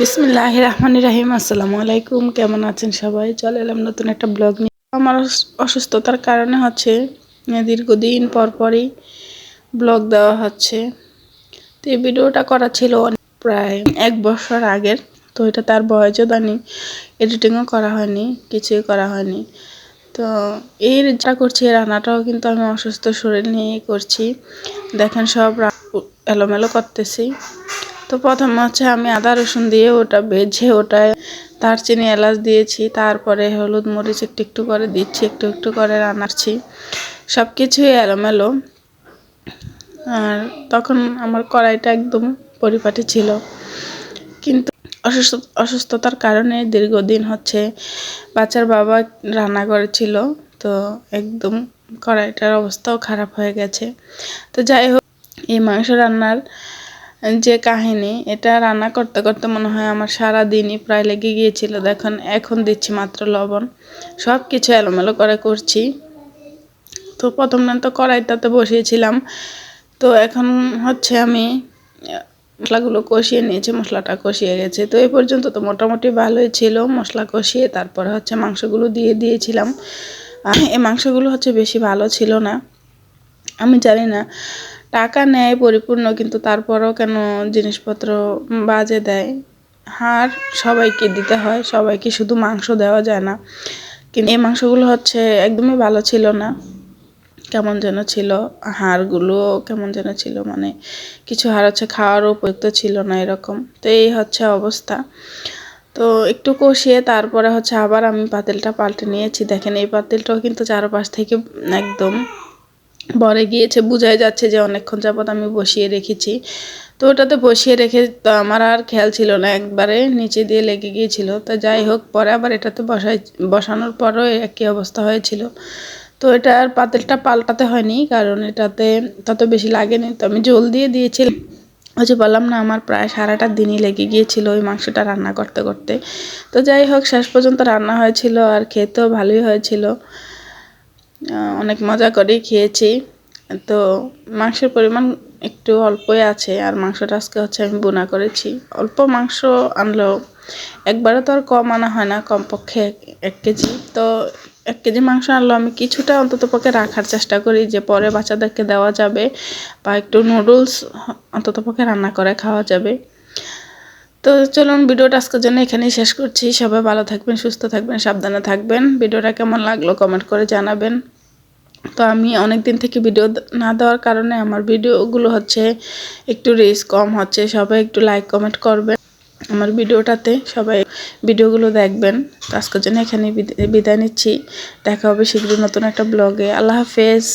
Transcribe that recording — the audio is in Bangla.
বিসমিল্লাহ রহমান রাহিম, আসসালামু আলাইকুম, কেমন আছেন সবাই? চলে এলাম নতুন একটা ব্লগ নিয়ে। আমার অসুস্থতার কারণে হচ্ছে দীর্ঘদিন পর পরই ব্লগ দেওয়া হচ্ছে। তো এই ভিডিওটা করা ছিল প্রায় এক বছর আগের, তো এটা তার বয়সও দানি এডিটিংও করা হয়নি, কিছুই করা হয়নি। তো এই যা করছি রান্নাটাও কিন্তু আমি অসুস্থ শরীর নিয়েই করছি। দেখেন সব এলোমেলো করতেছি। তো প্রথমে হচ্ছে আমি আদা রসুন দিয়ে ওটা ভেজে ওটায় দারচিনি এলাচ দিয়েছি, তারপরে হলুদ মরিচ একটু একটু করে দিচ্ছি, একটু একটু করে রান্নাচ্ছি। সব কিছুই এলোমেলো। আর তখন আমার কড়াইটা একদম পরিপাটি ছিল। কিন্তু অসুস্থ, অসুস্থতার কারণে দীর্ঘদিন হচ্ছে বাচ্চার বাবা রান্না করেছিল, তো একদম কড়াইটার অবস্থাও খারাপ হয়ে গেছে। তো যাই হোক, এই মাংস রান্নার যে কাহিনী, এটা রান্না করতে করতে মনে হয় আমার সারা দিনই প্রায় লেগে গিয়েছিল। দেখুন, এখন দিচ্ছি মাত্র লবণ। সব কিছু এলোমেলো করে করছি। তো প্রথম দিন তো কড়াইটাতে বসিয়েছিলাম। তো এখন হচ্ছে আমি মশলাগুলো কষিয়ে নিয়েছি, মশলাটা কষিয়ে গেছে। তো এই পর্যন্ত তো মোটামুটি ভালোই ছিল। মশলা কষিয়ে তারপরে হচ্ছে মাংসগুলো দিয়ে দিয়েছিলাম। এই মাংসগুলো হচ্ছে বেশি ভালো ছিল না। আমি জানি না টাকা নেয় পরিপূর্ণ, কিন্তু তারপরও কেন জিনিসপত্র বাজে দেয়? হাড় সবাইকে দিতে হয়, সবাইকে শুধু মাংস দেওয়া যায় না। কিন্তু এই মাংসগুলো হচ্ছে একদমই ভালো ছিল না। কেমন যেন ছিল হাড়গুলো কেমন যেন ছিল মানে কিছু হাড় হচ্ছে খাওয়ারও উপযুক্ত ছিল না এরকম। তো এই হচ্ছে অবস্থা। তো একটু কষিয়ে তারপরে হচ্ছে আবার আমি পাতিলটা পাল্টে নিয়েছি। দেখেন এই পাতিলটাও কিন্তু চারপাশ থেকে একদম ভরে গিয়েছে, বোঝাই যাচ্ছে যে অনেকক্ষণ যাবত আমি বসিয়ে রেখেছি। তো ওটাতে বসিয়ে রেখে তো আমার আর খেয়াল ছিল না, একবারে নিচে দিয়ে লেগে গিয়েছিল। তো যাই হোক, পরে আবার এটাতে বসাই, বসানোর পরও একই অবস্থা হয়েছিল। তো এটার পাতিলটা পাল্টাতে হয়নি, কারণ এটাতে তত বেশি লাগেনি। তো আমি জল দিয়ে দিয়েছিলাম। ওই যে বললাম না, আমার প্রায় সারাটা দিনই লেগে গিয়েছিল ওই মাংসটা রান্না করতে করতে। তো যাই হোক, শেষ পর্যন্ত রান্না হয়েছিল আর খেতেও ভালোই হয়েছিল। অনেক মজা করেই খেয়েছি। তো মাংসের পরিমাণ একটু অল্পই আছে, আর মাংসটা আজকে হচ্ছে আমি বোনা করেছি। অল্প মাংস আনলেও একবারে তো আর কম আনা হয় না, কমপক্ষে এক কেজি। তো এক কেজি মাংস আনলো আমি কিছুটা অন্তত পক্ষে রাখার চেষ্টা করি যে পরে বাচ্চাদেরকে দেওয়া যাবে, বা একটু নুডলস অন্তত পক্ষে রান্না করে খাওয়া যাবে। তো চলুন ভিডিওটা আজকের জন্য এখানেই শেষ করছি। সবাই ভালো থাকবেন, সুস্থ থাকবেন, সাবধানে থাকবেন। ভিডিওটা কেমন লাগল কমেন্ট করে জানাবেন। তো আমি অনেক দিন থেকে ভিডিও না দেওয়ার কারণে আমার ভিডিওগুলো হচ্ছে একটু রিস কম হচ্ছে। সবাই একটু লাইক কমেন্ট করবেন আমার ভিডিওটাতে সবাই ভিডিওগুলো দেখবেন। আজকের জন্য এখানে বিদ- বিদায় নিচ্ছি। দেখা হবে শীঘ্রই নতুন একটা ব্লগে আল্লাহ হাফেজ।